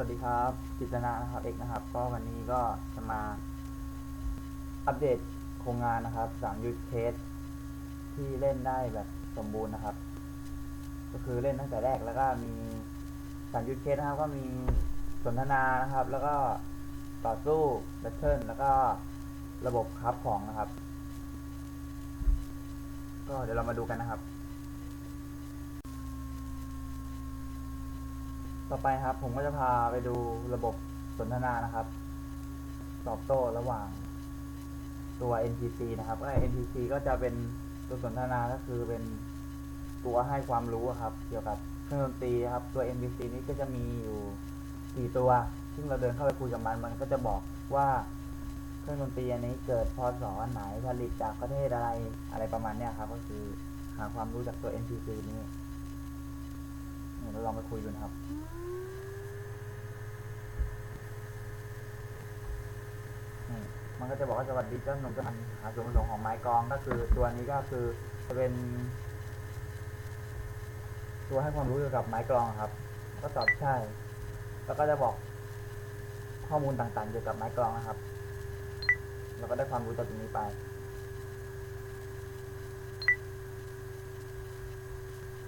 วัสดีครับกิจนานะครับเอกนะครับ ก็วันนี้ก็จะมาอัปเดตโครงงานนะครับสามยูเคสที่เล่นได้แบบสมบูรณ์นะครับ ก็คือเล่นตั้งแต่แรกแล้วก็มีสามยูเคสนะครับ ก็มีสนทนานะครับ แล้วก็ต่อสู้แบทเทิลแล้วก็ระบบคับของนะครับ ก็เดี๋ยวเรามาดูกันนะครับ ต่อไปครับผมก็จะพาไปดูระบบสนทนานะครับ ตอบโต้ระหว่างตัว NPC นะครับก็ NPC ก็จะเป็นตัวสนทนาก็คือเป็นตัวให้ความรู้ครับ เกี่ยวกับเครื่องดนตรีครับ ตัว NPC นี้ก็จะมีอยู่สี่ตัว ซึ่งเราเดินเข้าไปคุยกับมัน มันก็จะบอกว่าเครื่องดนตรีอันนี้เกิดพศไหนผลิตจากประเทศอะไรอะไรประมาณเนี้ยครับ ก็คือหาความรู้จากตัว NPC นี้ ยวเราลองไปคุยดูนะครับนี่มันก็จะบอกว่าสวัสดีเจ้าหนุ่มเจ้าอันหาส่วนผสมของไม้กองก็คือตัวนี้ก็คือจะเป็น ตัวให้ความรู้เกี่ยวกับไม้กลองครับ ก็ตอบใช่ แล้วก็จะบอกข้อมูลต่างๆเกี่ยวกับไม้กลองนะครับเราก็ได้ความรู้จากตรงนี้ไป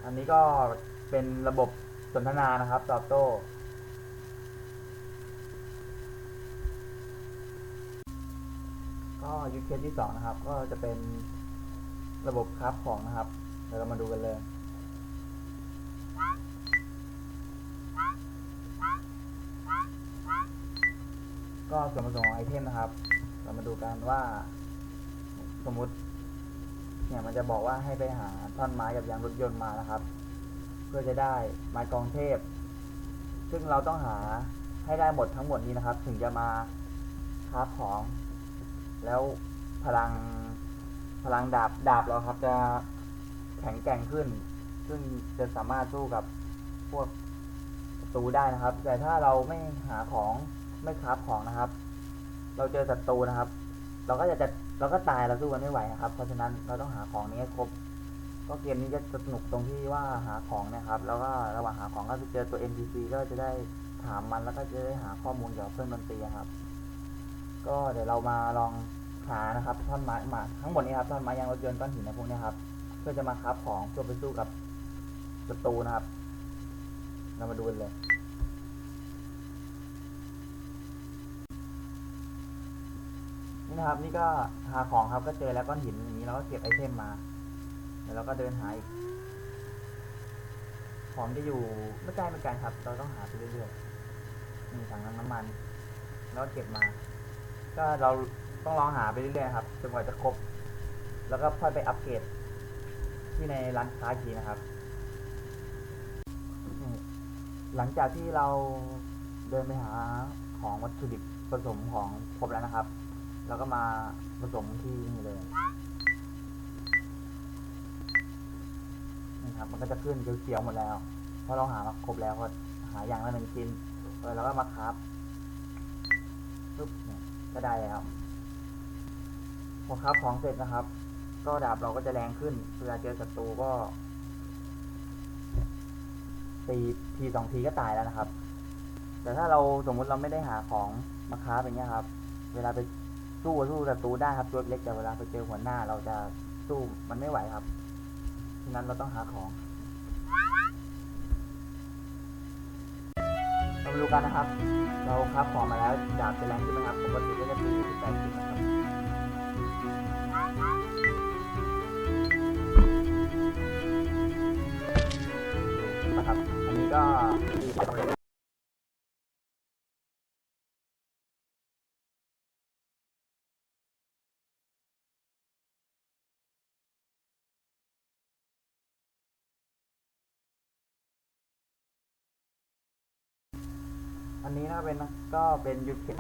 อันนี้ก็ เป็นระบบสนทนานะครับตอบโต้ ก็ยูเคสที่สองนะครับ ก็จะเป็นระบบคราฟของนะครับ เดี๋ยวเรามาดูกันเลยก็ส่วนผสมของไอเทมนะครับ เรามาดูกันว่าสมมุติเนี่ยมันจะบอกว่าให้ไปหาท่อนไม้กับยางรถยนต์มานะครับ เพื่อจะได้ไม้กองเทพ ซึ่งเราต้องหาให้ได้หมดทั้งหมดนี้นะครับ ถึงจะมาคราฟของ แล้วพลังพลังดาบดาบเราครับจะแข็งแกร่งขึ้น ซึ่งจะสามารถสู้กับพวกศัตรูได้นะครับ แต่ถ้าเราไม่หาของไม่คราฟของนะครับ เราเจอศัตรูนะครับ เราก็จะจะเราก็ตายเราสู้กันไม่ไหวนะครับ เพราะฉะนั้นเราต้องหาของนี้ให้ครบ ก็เกมนี้จะสนุกตรงที่ว่าหาของนะครับ แล้วก็ระหว่างหาของก็จะเจอตัว NPC ก็จะได้ถามมันแล้วก็จะได้หาข้อมูลเกี่ยวกับเครื่องดนตรีครับ ก็เดี๋ยวเรามาลองหานะครับท่อนไม้มาทั้งหมดนี้ครับท่อนไม้ยางรถยนต์ก้อนหินในพวกนี้ครับเพื่อจะมาคับของเพื่อไปสู้กับศัตรูนะครับ เรามาดูกันเลยนี่นะครับนี่ก็หาของครับก็เจอแล้วก้อนหินอย่างนี้เราก็เก็บไอเทมมา ดี๋ยวเราก็เดินหาอีกของจะอยู่ไม่ไกลไม่ไกลครับ เราต้องหาไปเรื่อยๆมีถังน้ำมัน แล้วเก็บมา ก็เราต้องลองหาไปเรื่อยๆครับจนกว่าจะครบ แล้วก็ค่อยไปอัปเกรดที่ในร้านค้าอีกทีนะครับ หลังจากที่เราเดินไปหาของวัตถุดิบผสมของครบแล้วนะครับ แล้วก็มาผสมที่นี่เลย นี่ครับ มันก็จะขึ้นเขียวๆหมดแล้วเพราะเราหามาครบแล้วก็หาอย่างละหนึ่งชิ้นเออแล้วก็มาครับปุ๊บเนี่ยก็ได้แล้วพอครับของเสร็จนะครับ ก็ดาบเราก็จะแรงขึ้นเวลาเจอศัตรูก็ตีทีสองทีก็ตายแล้วนะครับ แต่ถ้าเราสมมุติเราไม่ได้หาของมาค้าอย่างเงี้ยครับ เวลาไปสู้สู้ศัตรูได้ครับตัวเล็กแต่เวลาไปเจอหัวหน้าเราจะสู้มันไม่ไหวครับ ฉะนั้นเราต้องหาของเรามาดูกันนะครับ เราครับของมาแล้วดาบจะแรงขึ้นไหมครับปกติก็จะตีที่แปดสิบนะครับนะครับ อันนี้ก็มีความสำเร็จ อันนี้นะเป็นก็เป็นยุทธเขต